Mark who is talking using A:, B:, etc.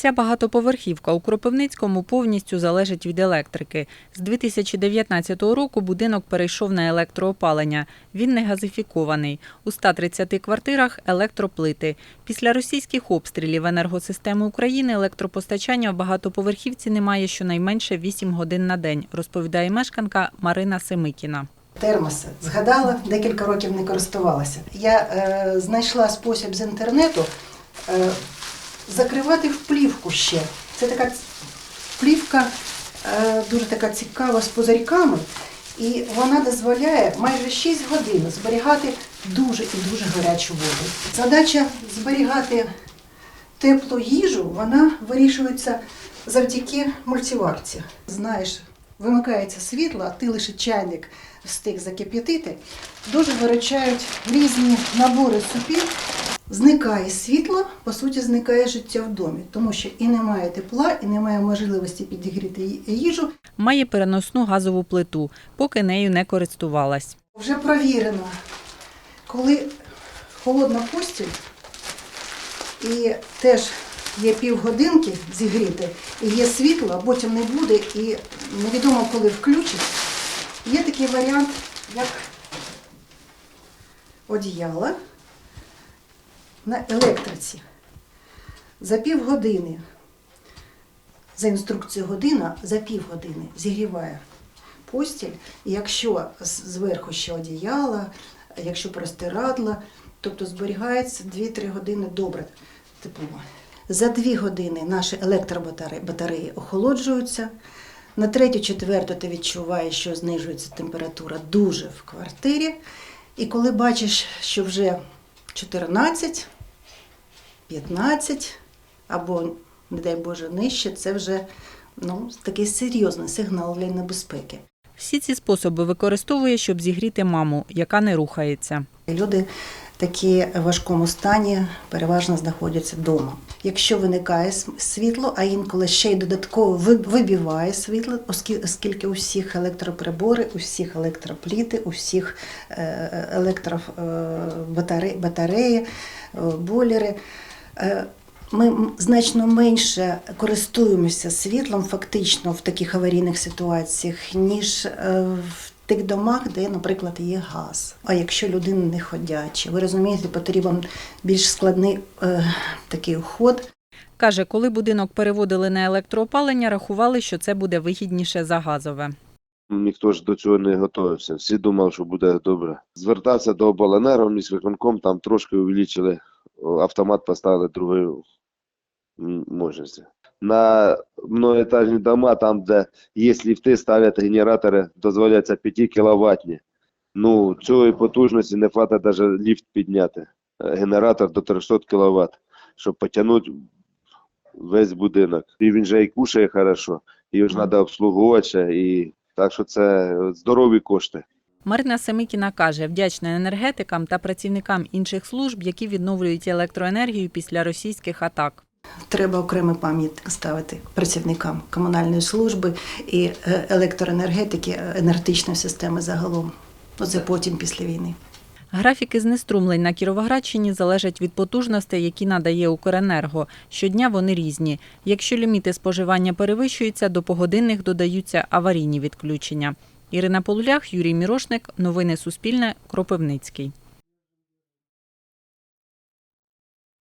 A: Ця багатоповерхівка у Кропивницькому повністю залежить від електрики. З 2019 року будинок перейшов на електроопалення. Він не газифікований. У 130 квартирах електроплити. Після російських обстрілів енергосистеми України електропостачання в багатоповерхівці немає щонайменше 8 годин на день, розповідає мешканка Марина Семикіна.
B: Термоси згадала, декілька років не користувалася. Я е, знайшла спосіб з інтернету е, закривати в плівку ще. Це така плівка е, дуже така цікава з позирками, і вона дозволяє майже 6 годин зберігати дуже і дуже гарячу воду. Задача зберігати теплу їжу, вона вирішується завдяки мультиварці. Знаєш, вимикається світло, а ти лише чайник встиг закип'ятити, дуже виручають різні набори супів. Зникає світло, по суті, зникає життя в домі, тому що і немає тепла, і немає можливості підігріти їжу.
A: Має переносну газову плиту, поки нею не користувалась.
B: Вже провірено, коли холодна постіль і теж є півгодинки зігріти, і є світло, а потім не буде, і невідомо коли включить. Є такий варіант, як одіяло на електриці. За півгодини, за інструкцією година, за півгодини зігріває постіль, і якщо зверху ще одіяло, якщо простирадла, тобто зберігається 2-3 години добре тепло. За 2 години наші електробатареї охолоджуються. На третю, четверту ти відчуваєш, що знижується температура дуже в квартирі. І коли бачиш, що вже 14, 15 або, не дай Боже, нижче, це вже ну, такий серйозний сигнал для небезпеки.
A: Всі ці способи використовує, щоб зігріти маму, яка не рухається.
B: Люди такі в важкому стані переважно знаходяться вдома. Якщо виникає світло, а інколи ще й додатково вибиває світло, оскі- оскільки у всіх електроприбори, у всіх електропліти, у всіх е, електробатареї, батареї, е, бойлери. Е, Ми значно менше користуємося світлом фактично в таких аварійних ситуаціях, ніж е, в тих домах, де, наприклад, є газ. А якщо людина не ходяча, ви розумієте, потрібен більш складний е, такий уход.
A: Каже, коли будинок переводили на електроопалення, рахували, що це буде вигідніше за газове.
C: Ніхто ж до цього не готувався. Всі думали, що буде добре. Звертався до обленерго, міськвиконком, там трошки увеличили, автомат поставили другої м. На многоэтажні дома, там, де є ліфти, ставлять генератори, дозволяться 5 кіловатні. Ну, цієї потужності не хватить навіть ліфт підняти. Е, Генератор до 300 кВт, щоб потягнути весь будинок. І він же і кушає хорошо, його ж треба обслуговувати, і так що це здорові кошти.
A: Марина Семикіна каже, вдячна енергетикам та працівникам інших служб, які відновлюють електроенергію після російських атак.
B: Треба окремий пам'ятник ставити працівникам комунальної служби і е, електроенергетики, е, енергетичної системи загалом. Оце потім після війни.
A: Графіки знеструмлень на Кіровоградщині залежать від потужностей, які надає Укренерго. Щодня вони різні. Якщо ліміти споживання перевищуються, до погодинних додаються аварійні відключення. Ірина Полулях, Юрій Мірошник. Новини Суспільне. Кропивницький.